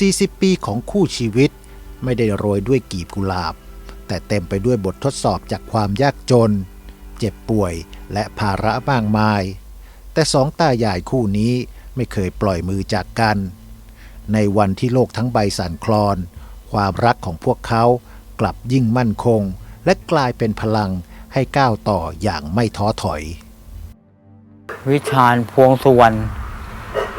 40 ปีของคู่ชีวิต ไม่ได้โรยด้วยกีบกุหลาบ แต่เต็มไปด้วยบททดสอบจากความยากจน เจ็บป่วยและภาระมากมาย แต่สองตายายคู่นี้ไม่เคยปล่อยมือจากกัน ในวันที่โลกทั้งใบสั่นคลอน ความรักของพวกเขากลับยิ่งมั่นคง และกลายเป็นพลังให้ก้าวต่ออย่างไม่ท้อถอย วิชาญพวงสุวรรณ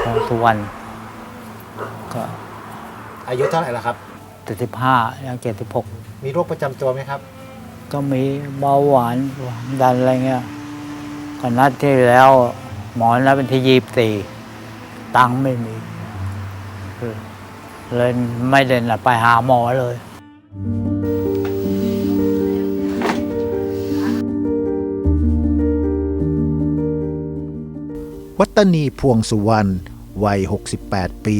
พวงสุวรรณก็ อายุเท่าไหร่แล้วครับเจ็ดสิบห้ายังเจ็ดสิบหกมีโรคประจำตัวไหมครับ ก็มีเบาหวานความดันอะไรเงี้ยก่อนนัดที่แล้ว หมอนัดเป็นที่ยีบสี่ตังค์ไม่มีเออเลยไม่เดินไปหาหมอเลย วัตนีพวงสุวรรณวัย 68 ปี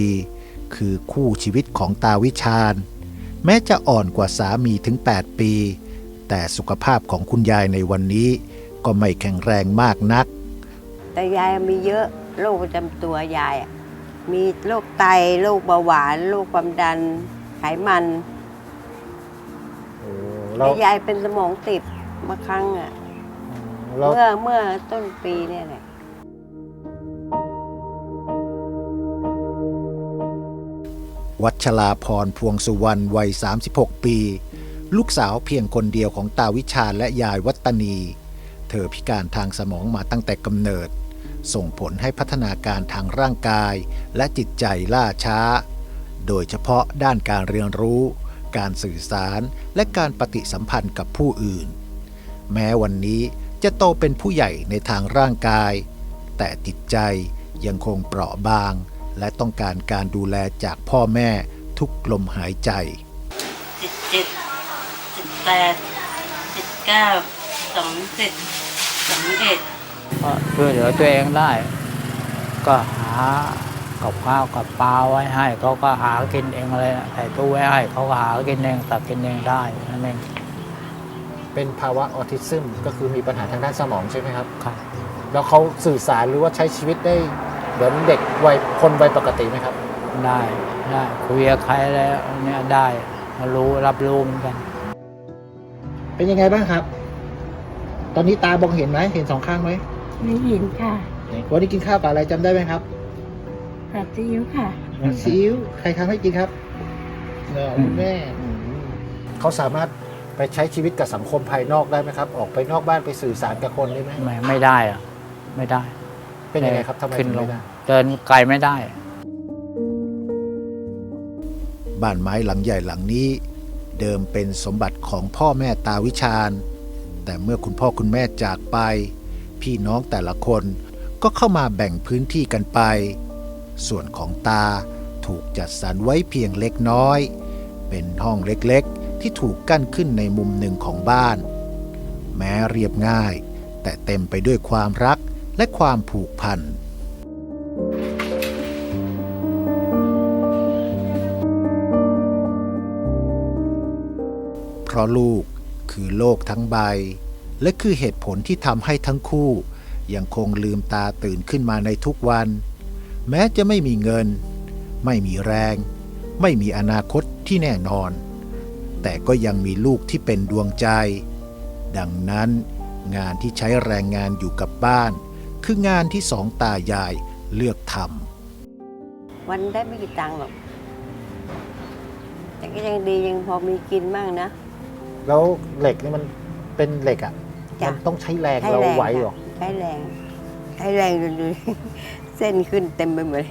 คือคู่ชีวิตของตาวิชาญ แม้จะอ่อนกว่าสามีถึง 8 ปี แต่สุขภาพของคุณยายในวันนี้ ก็ไม่แข็งแรงมากนัก แต่ยายมีเยอะโรคประจำตัวยายอะมีโรคไตโรคเบาหวานโรคความดันไขมันเราแต่ยายเป็นสมองติดมาครั้งอะเราเมื่อเมื่อต้นปีเนี่ยแหละ วัชลาพรพวงสุวรรณวัย 36 ปี ลูกสาวเพียงคนเดียวของตาวิชาและยายวัตนี เธอพิการทางสมองมาตั้งแต่กำเนิด ส่งผลให้พัฒนาการทางร่างกายและจิตใจล่าช้า โดยเฉพาะด้านการเรียนรู้ การสื่อสารและการปฏิสัมพันธ์กับผู้อื่น แม้วันนี้จะโตเป็นผู้ใหญ่ในทางร่างกาย แต่จิตใจยังคงเปราะบาง และต้องการการดูแลจากพ่อแม่ทุกลมหายใจ สิบเจ็ดสิบแปดสิบเก้าสองสิบสองเอ็ดก็ช่วยเหลือตัวเองได้ ก็หากับข้าวกับปลาไว้ให้เขาก็หากินเองเลยนะใส่ตู้ไว้ให้เขาก็หากินเองตักกินเองได้นั่นเองเป็นภาวะออทิซึมก็คือมีปัญหาทางด้านสมองใช่ไหมครับ ครับ แล้วเขาสื่อสารหรือว่าใช้ชีวิตได้ เหมือนเด็กวัยคนวัยปกติไหมครับ ได้ได้คุยกับใครแล้วเนี่ยได้รู้รับรู้เหมือนกัน เป็นยังไงบ้างครับ ตอนนี้ตามองเห็นไหมเห็นสองข้างไหมไม่เห็นค่ะวันนี้กินข้าวกับอะไรจำได้ไหมครับผัดซีอิ๊วค่ะซีอิ๊วใครทำให้กินครับเนอะคุณแม่เขาสามารถไปใช้ชีวิตกับสังคมภายนอกได้ไหมครับ ออกไปนอกบ้านไปสื่อสารกับคนได้ไหมไม่ไม่ได้อะไม่ได้ เป็นยังไงครับทำไมขึ้นถึงลไม่งได้เดินไกลไม่ได้ บ้านไม้หลังใหญ่หลังนี้ เดิมเป็นสมบัติของพ่อแม่ตาวิชาญ แต่เมื่อคุณพ่อคุณแม่จากไป พี่น้องแต่ละคนก็เข้ามาแบ่งพื้นที่กันไป ส่วนของตาถูกจัดสรรไว้เพียงเล็กน้อย เป็นห้องเล็กๆ ที่ถูกกั้นขึ้นในมุมหนึ่งของบ้าน แม้เรียบง่าย แต่เต็มไปด้วยความรัก และความผูกพันเพราะลูกคือโลกทั้งใบ และคือเหตุผลที่ทำให้ทั้งคู่ ยังคงลืมตาตื่นขึ้นมาในทุกวัน แม้จะไม่มีเงิน ไม่มีแรง ไม่มีอนาคตที่แน่นอน แต่ก็ยังมีลูกที่เป็นดวงใจ ดังนั้นงานที่ใช้แรงงานอยู่กับบ้าน คืองานที่สองตายายเลือกทำวันได้ไม่กี่ตังค์หรอกแต่ก็ยังดียังพอมีกินบ้างนะ แล้วเหล็กนี่มันเป็นเหล็กอะ่ะจ้ะมันต้องใช้แรงใช้เราแรงไหวเหรอ ใช้แรงใช้แรงจนดูเส้นขึ้นเต็มไปหมดเลย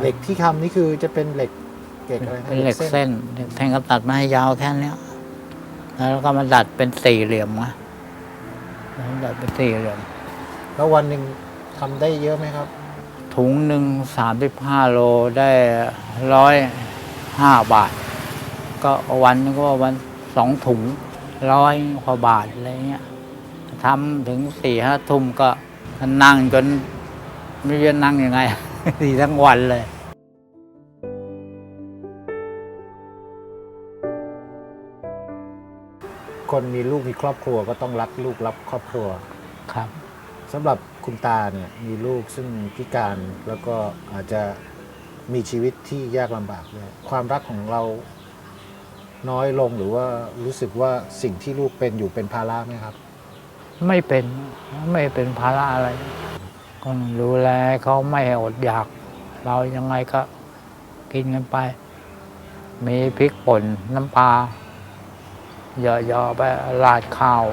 เหล็กที่ทำนี่คือจะเป็นเหล็กเหล็กอะไรนะเป็นเหล็กเส้นเหล็กแทงก็ตัดมาให้ยาวแค่เนี้ยแล้วก็มาดัดเป็นสี่เหลี่ยมนะแล้ว ดัดเป็นสี่เหลี่ยมแล้ววันหนึ่งทำได้เยอะไหมครับ ถุงหนึ่งสามสิบห้าโลได้ร้อยห้าบาท ก็วันนึงก็วันสองถุงร้อยกว่าบาทอะไรเงี้ยทำถึงสี่ห้าทุ่มก็นั่งจนไม่รู้จะนั่งยังไง ดีทั้งวันเลย คนมีลูกมีครอบครัวก็ต้องรักลูกรักครอบครัวครับสำหรับคุณตาเนี่ยมีลูกซึ่งพิการแล้วก็อาจจะมีชีวิตที่ยากลำบากเลยความรักของเราน้อยลงหรือว่ารู้สึกว่าสิ่งที่ลูกเป็นอยู่เป็นภาระไหมครับ ไม่เป็นไม่เป็นภาระอะไรก็ดูแลเขาไม่ให้อดอยาก เรายังไงก็กินกันไป มีพริกป่นน้ำปลา เหยอะๆไปราดข้าว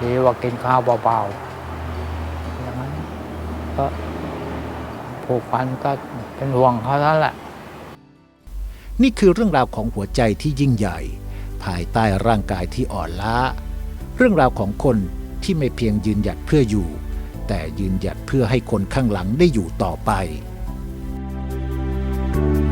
ดีกว่ากินข้าวเปล่าๆอย่างนั้นก็ผูกพันก็เป็นห่วงเขาแล้วแหละ นี่คือเรื่องราวของหัวใจที่ยิ่งใหญ่ ภายใต้ร่างกายที่อ่อนล้า เรื่องราวของคนที่ไม่เพียงยืนหยัดเพื่ออยู่ แต่ยืนหยัดเพื่อให้คนข้างหลังได้อยู่ต่อไปไ